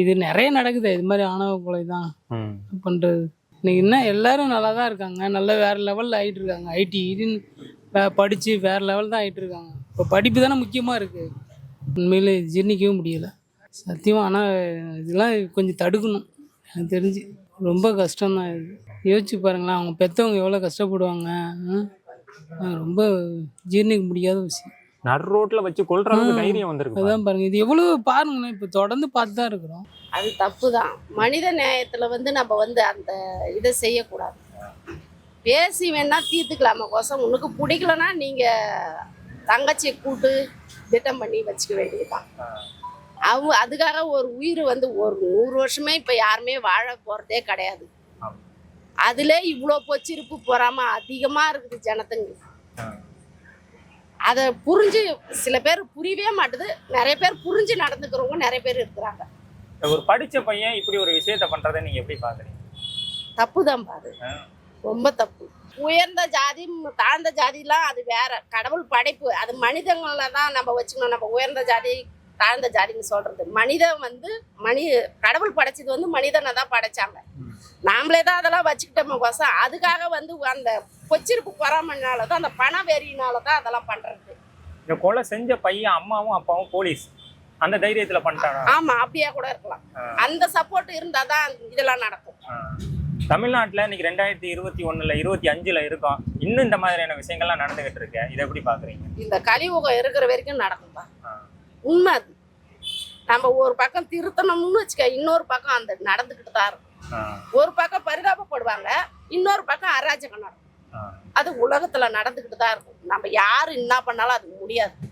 இது நிறைய நடக்குது. இது மாதிரி ஆணவ கொலை தான். பண்ணுறது இன்னைக்கு என்ன எல்லாரும் நல்லா தான் இருக்காங்க. நல்ல வேறு லெவலில் ஆகிட்டு இருக்காங்க. ஐடி இதுன்னு படித்து வேறு லெவல் தான் ஆகிட்டு இருக்காங்க. இப்போ படிப்பு தானே முக்கியமாக இருக்குது உண்மையிலே ஜீர்ணிக்கவே முடியலை. சத்தியமாக ஆனால் இதெல்லாம் கொஞ்சம் தடுக்கணும். எனக்கு தெரிஞ்சு. ரொம்ப கஷ்டம்தான் இது. யோசிச்சு பாருங்களேன். அவங்க பெற்றவங்க எவ்வளோ கஷ்டப்படுவாங்க. ரொம்ப ஜீர்ணிக்க முடியாத விஷயம். நடு ரோட்ல வச்சு கொல்ற அளவுக்கு. தைரியம் வந்திருக்கு அதான் பாருங்க. இது எவ்வளோ பாருங்களேன் இப்போ தொடர்ந்து பார்த்து தான் இருக்கிறோம். அது தப்பு தான் மனித நியாயத்தில் வந்து நம்ம வந்து அந்த இதை செய்யக்கூடாது. பேசி வேணா தீர்த்துக்கலாமா. கோசம் உனக்கு பிடிக்கலன்னா நீங்கள் தங்கச்சியை கூட்டு திட்டம் பண்ணி வச்சுக்க வேண்டியதுதான். அவங்க அதுக்காக ஒரு உயிர் வந்து ஒரு நூறு வருஷமே இப்போ யாருமே வாழ போகிறதே கிடையாது. அதில் இவ்வளோ பொச்சிருப்பு பொறாம அதிகமாக இருக்குது ஜனத்துங்களுக்கு. அதை புரிஞ்சு சில பேர் புரியவே மாட்டுது. நிறைய பேர் புரிஞ்சு நடந்துக்கிறவங்க நிறைய பேர் இருக்கிறாங்க. ஒரு படிச்ச பையன் இப்படி ஒரு விஷயத்த பண்றதை நீங்க எப்படி பாக்குறீங்க? தப்பு தான் பாரு. ஆ. ரொம்ப தப்பு. உயர்ந்த ஜாதி தாழ்ந்த ஜாதிலாம் அது வேற. கடவுள் படைப்பு. அது மனிதங்கள தான் நம்ம வச்சுக்கணும். நம்ம உயர்ந்த ஜாதி தாழ்ந்த ஜாதின்னு சொல்றது. மனிதன் வந்து மனி கடவுள் படைச்சது வந்து மனிதனை தான் படைச்சாங்க. நாமளே தான் அதெல்லாம் வச்சுக்கிட்டோம் கோசம் அதுக்காக வந்து அந்த பொச்சிருப்பு பொறாமனால தான் அந்த பண வெறியினால தான் அதெல்லாம் பண்றது. இந்த கொலை செஞ்ச பையன் அம்மாவும் அப்பாவும் போலீஸ். அந்த தைரியத்துல பண்ணிட்டானா? ஆமா அப்படியே கூட இருக்கலாம். அந்த சப்போர்ட் இருந்தா தான் இதெல்லாம் நடக்கும். தமிழ்நாட்டுல இன்னைக்கு ரெண்டாயிரத்தி இருபத்தி ஒண்ணுல இருபத்தி அஞ்சுல இருக்கோம். இன்னும் இந்த மாதிரியான விஷயங்கள்லாம் நடந்துகிட்டு இருக்கு. இதை எப்படி பாக்குறீங்க? இந்த கலியுகம் இருக்கிற வரைக்கும் நடக்கும்பா. உண்மை அது. நம்ம ஒரு பக்கம் திருத்தணும்னு வச்சுக்க இன்னொரு பக்கம் அந்த நடந்துக்கிட்டு தான் இருக்கும். ஒரு பக்கம் பரிதாபப்படுவாங்க இன்னொரு பக்கம் அராஜகம் நடக்கும். அது உலகத்துல நடந்துக்கிட்டு தான் இருக்கும். நம்ம யாரு என்ன பண்ணாலும் அது முடியாது.